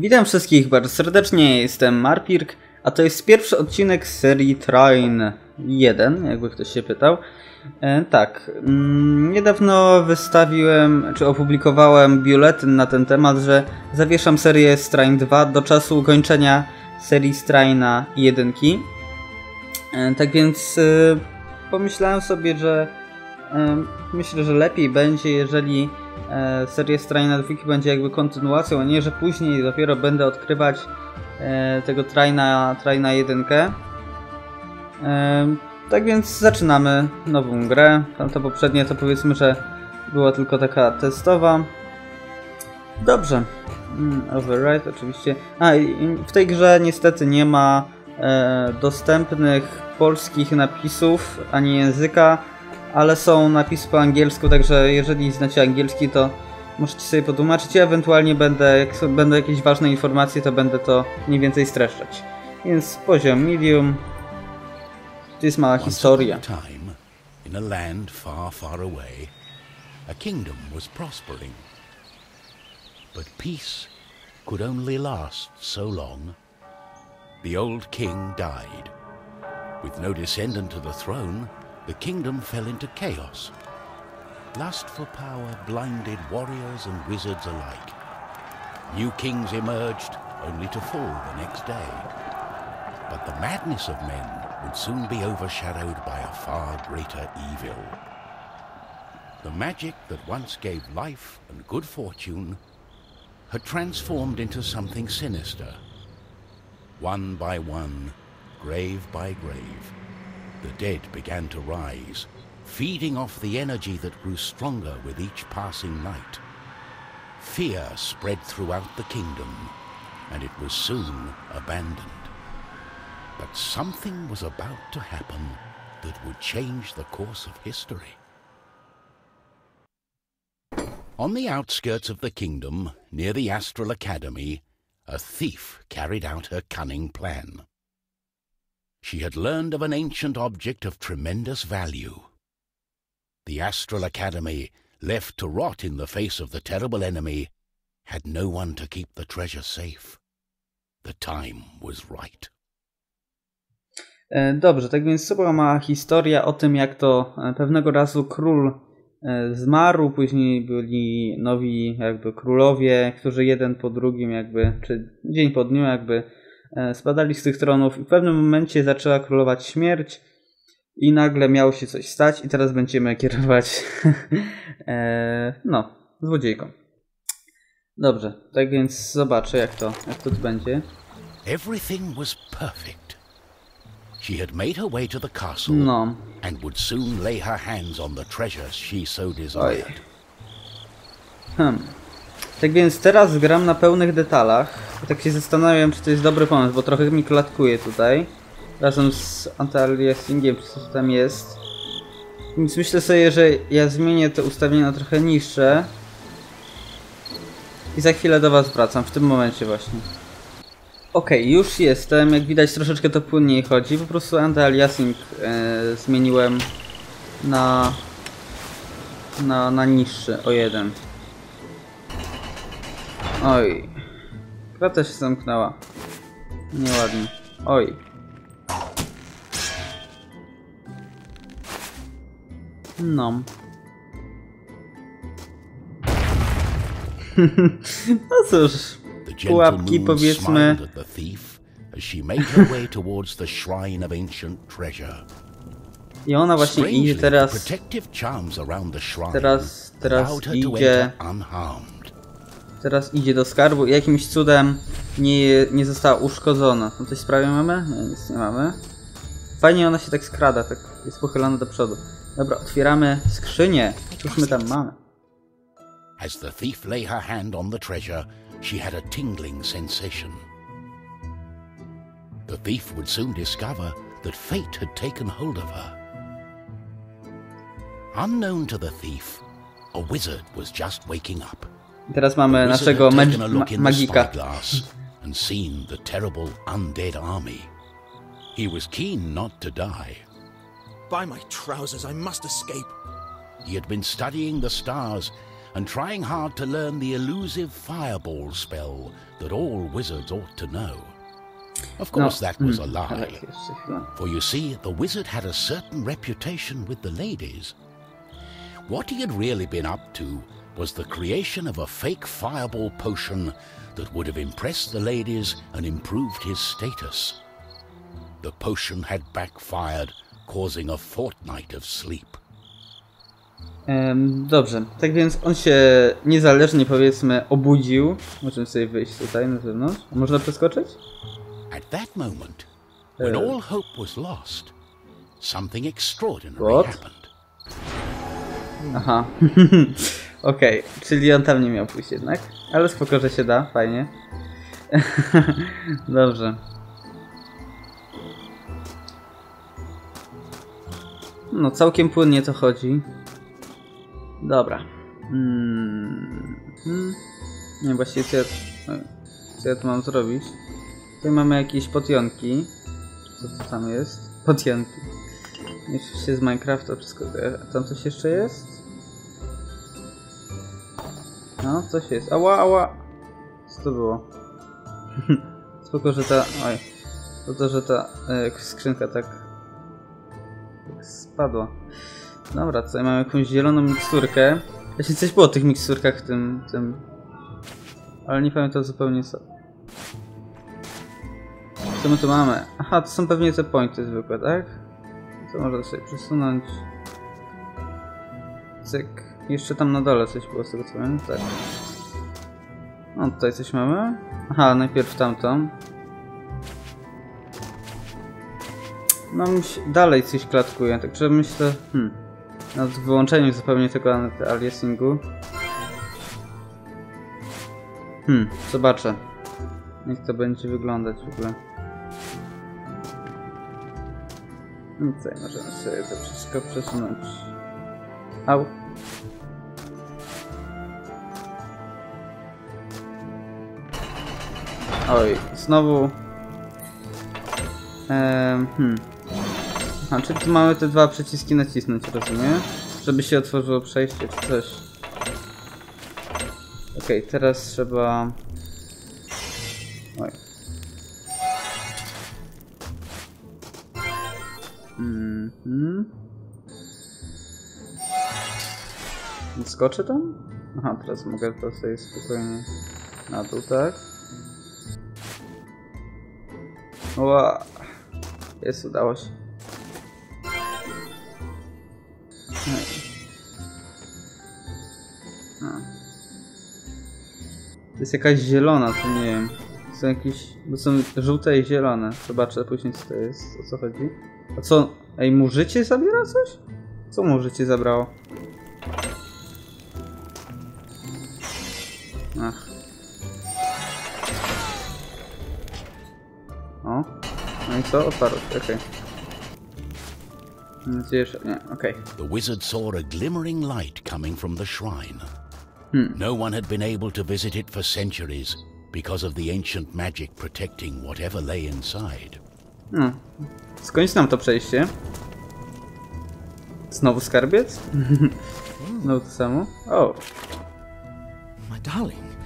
Witam wszystkich bardzo serdecznie, jestem Marpirk, a to jest pierwszy odcinek z serii Train 1, jakby ktoś się pytał. E, tak, mm, niedawno wystawiłem, czy opublikowałem biuletyn na ten temat, że zawieszam serię Strain 2 do czasu ukończenia serii Straina 1. E, tak więc e, pomyślałem sobie, że e, myślę, że lepiej będzie, jeżeli e, seria Straina 2 będzie jakby kontynuacją, a nie, że później dopiero będę odkrywać e, tego Traina, Traina 1. E, tak więc zaczynamy nową grę. Tamta poprzednia to powiedzmy, że była tylko taka testowa. Dobrze. Mm, Override oczywiście. A w tej grze niestety nie ma e, dostępnych polskich napisów ani języka, ale są napisy po angielsku, także jeżeli znacie angielski, to możecie sobie potłumaczyć. Ja ewentualnie będę, jak są- będą jakieś ważne informacje, to będę to mniej więcej streszczać. Więc poziom medium. To jest mała historia. time, in a land far, far away, a kingdom was prospering. But peace could only last so long. The old king died. With no descendant to the throne, the kingdom fell into chaos. Lust for power blinded warriors and wizards alike. New kings emerged, only to fall the next day. But the madness of men would soon be overshadowed by a far greater evil. The magic that once gave life and good fortune had transformed into something sinister. One by one, grave by grave, the dead began to rise, feeding off the energy that grew stronger with each passing night. Fear spread throughout the kingdom, and it was soon abandoned. But something was about to happen that would change the course of history. On the outskirts of the kingdom, near the Astral Academy, a thief carried out her cunning plan. She had learned of an ancient object of tremendous value. The Astral Academy, left to rot in the face of the terrible enemy, had no one to keep the treasure safe. The time was right. E, Dobrze, tak więc była mała historia o tym, jak to e, pewnego razu król e, zmarł, później byli nowi jakby królowie, którzy jeden po drugim jakby, czy dzień po dniu jakby spadali z tych tronów i w pewnym momencie zaczęła królować śmierć i nagle miało się coś stać i teraz będziemy kierować e, no, złodziejką. Dobrze, tak więc zobaczę jak to, jak to będzie. Everything was perfect. She had made her way to the castle No, and would soon lay her hands on the treasures she so desired. Hmm. Tak więc teraz gram na pełnych detalach. Tak się zastanawiam, czy to jest dobry pomysł, bo trochę mi klatkuje tutaj. Razem z anti-aliasingiem, czy coś tam jest. Więc myślę sobie, że ja zmienię te ustawienia na trochę niższe. I za chwilę do was wracam, w tym momencie właśnie. Okej, już jestem. Jak widać troszeczkę to płynniej chodzi. Po prostu anti-aliasing e, zmieniłem na, na, na niższy, o jeden. Oj. Krata się zamknęła. Nieładnie. Oj. No. no cóż. Pułapki powiedzmy. I ona właśnie idzie teraz. Teraz- teraz idzie-. Teraz idzie do skarbu i jakimś cudem nie, nie została uszkodzona. No coś sprawie mamy? Nie, nic nie mamy. Fajnie ona się tak skrada, tak jest pochylona do przodu. Dobra, otwieramy skrzynię. Cóż my tam mamy? As the thief lay her hand on the treasure, she had a tingling sensation. The thief would soon discover that fate had taken hold of her. Unknown to the thief, a wizard was just waking up. I teraz mamy Wizard naszego had magi taken a look ma in the magika. spyglass and seen the terrible undead army. He was keen not to die. By my trousers, I must escape. He had been studying the stars and trying hard to learn the elusive fireball spell that all wizards ought to know. Of course, that was a mm, lie. For you see, the wizard had a certain reputation with the ladies. What he had really been up to was the creation of a fake fireball potion that would have impressed the ladies and improved his status. The potion had backfired, causing a fortnight of sleep. Em, dobrze, tak więc on się niezależnie powiedzmy obudził. Możemy sobie wyjść tutaj na zewnątrz. Można przeskoczyć? At that moment, when all hope was lost, something extraordinary What? happened. Aha. Okej, czyli on tam nie miał pójść jednak. Ale spoko, że się da, fajnie. Dobrze. No, całkiem płynnie to chodzi. Dobra. Mm. Hmm. Nie, właściwie co ja, co ja tu mam zrobić? Tutaj mamy jakieś potionki. Co to tam jest? Potionki. Oczywiście z Minecrafta wszystko. A tam coś jeszcze jest? No, coś jest. Ała, ała! Co to było? Spoko, że ta... Oj. To to, że ta e, skrzynka tak... tak spadła. Dobra, tutaj mamy jakąś zieloną miksturkę. Jeśli coś było o tych miksturkach w tym... tym... Ale nie pamiętam zupełnie co. Co my tu mamy? Aha, to są pewnie te pointy zwykłe, tak? To można sobie przesunąć. Cyk. Jeszcze tam na dole coś było z tego co wiem, tak. No tutaj coś mamy. Aha, najpierw tamtą. No dalej coś klatkuje, także myślę, hmm, nad wyłączeniem zupełnie tego aliasingu. Hmm, zobaczę. Jak to będzie wyglądać w ogóle. I tutaj możemy sobie to wszystko przesunąć. Au. Oj, znowu. Ehm, hmm. A czy tu mamy te dwa przyciski nacisnąć, rozumiem? Żeby się otworzyło przejście czy coś. Okej, teraz trzeba. Oj. Mhm. Skoczę tam? Aha, teraz mogę to sobie spokojnie na dół, tak? Ła. Jest, udało się. A. To jest jakaś zielona, to nie wiem. Są jakieś... Bo są żółte i zielone. Zobaczę później co to jest, o co chodzi. A co? Ej, mu życie zabiera coś? Co mu życie zabrało? Co? Otwarł się, okej. Mam nadzieję, że... Nie, okej. The wizard saw a glimmering light coming from the shrine. Hmm. No one had been able to visit it for centuries because of the ancient magic protecting whatever lay inside. No. Skądś nam to przejście? Znowu skarbiec? no to samo? O, My darling,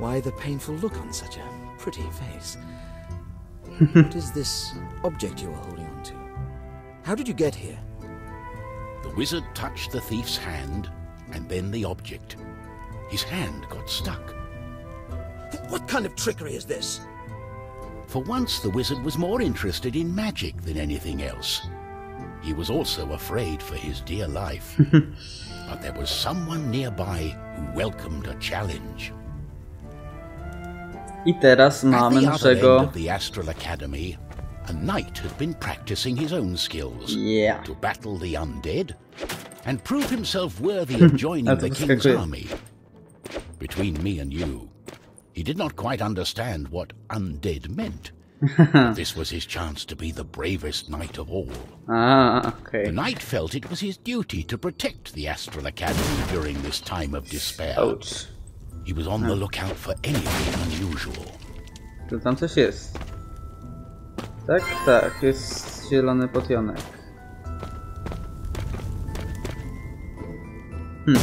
why the painful look on such a pretty face? What is this object you are holding on to? How did you get here? The wizard touched the thief's hand and then the object. His hand got stuck. What kind of trickery is this? For once, the wizard was more interested in magic than anything else. He was also afraid for his dear life. but there was someone nearby who welcomed a challenge. I teraz mamy the other end naszego... of the Astral Academy, a knight had been practicing his own skills Yeah. to battle the undead and prove himself worthy of joining the king's army. Between me and you, he did not quite understand what undead meant. but this was his chance to be the bravest knight of all. Ah, a, okej. The knight felt it was his duty to protect the Astral Academy during this time of despair. Ouch. He was on the lookout for anything unusual. Czy tam coś jest? Tak, tak, jest zielony potionek. Hmm.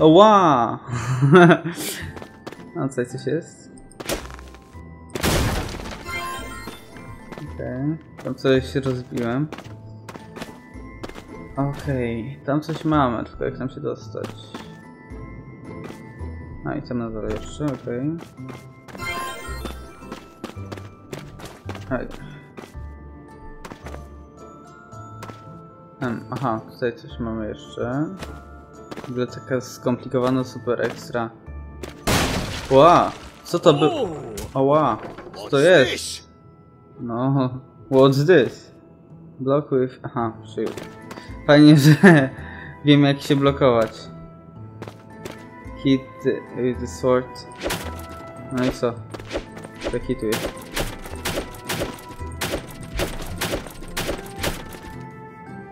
Ła! A co, coś jest? Okej, tam coś rozbiłem. Okej, tam coś mamy, tylko jak tam się dostać? A i co na dole jeszcze, okej. Em, aha, tutaj coś mamy jeszcze. Biblioteka skomplikowana, super ekstra. Ła! Co to by... Ała! Co to jest? No, what's this? Block with... Aha, shield. Fajnie, że wiemy jak się blokować. Hit with the sword. No i co? To hituje.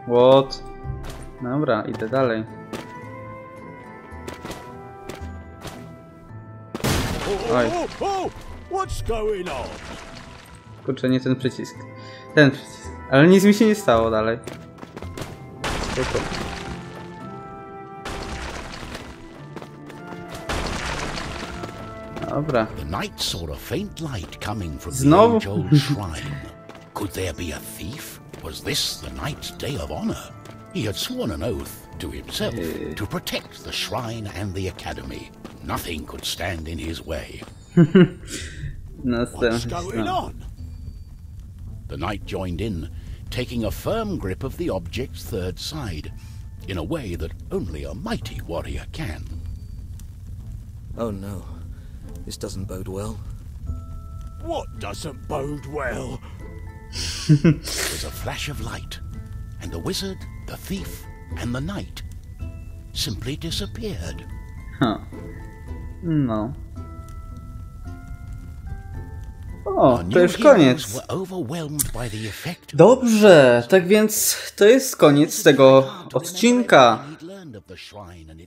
What? Dobra, idę dalej. Oj. What's going on? Kurczę, nie ten przycisk. Ten przycisk. Ale nic mi się nie stało dalej. Spoko. Dobra. The knight saw a faint light coming from Znowu? the age-old shrine. Could there be a thief? Was this the knight's day of honor? He had sworn an oath to himself to protect the shrine and the academy. Nothing could stand in his way. What's going on? The knight joined in, taking a firm grip of the object's third side, in a way that only a mighty warrior can. Oh no. This doesn't bode well. What doesn't bode well? there was a flash of light, and the wizard, the thief, and the knight simply disappeared. Ha. No. O, to już koniec. Dobrze, tak więc to jest koniec tego odcinka.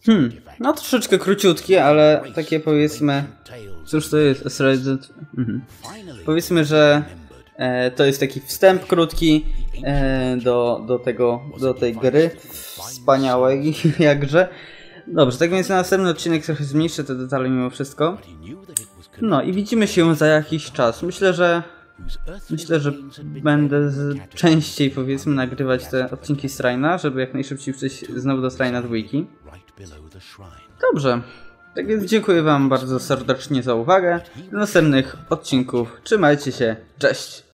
Hmm, no troszeczkę króciutki, ale takie powiedzmy... Cóż to jest? Mhm. Powiedzmy, że e, to jest taki wstęp krótki e, do, do, tego, do tej gry wspaniałej jakże. Dobrze, tak więc na następny odcinek trochę zmniejszę te detale mimo wszystko. No i widzimy się za jakiś czas. Myślę, że myślę, że będę częściej powiedzmy nagrywać te odcinki z Raina, żeby jak najszybciej przejść znowu do Raina dwójki. Dobrze. Tak więc dziękuję wam bardzo serdecznie za uwagę. Do następnych odcinków. Trzymajcie się. Cześć.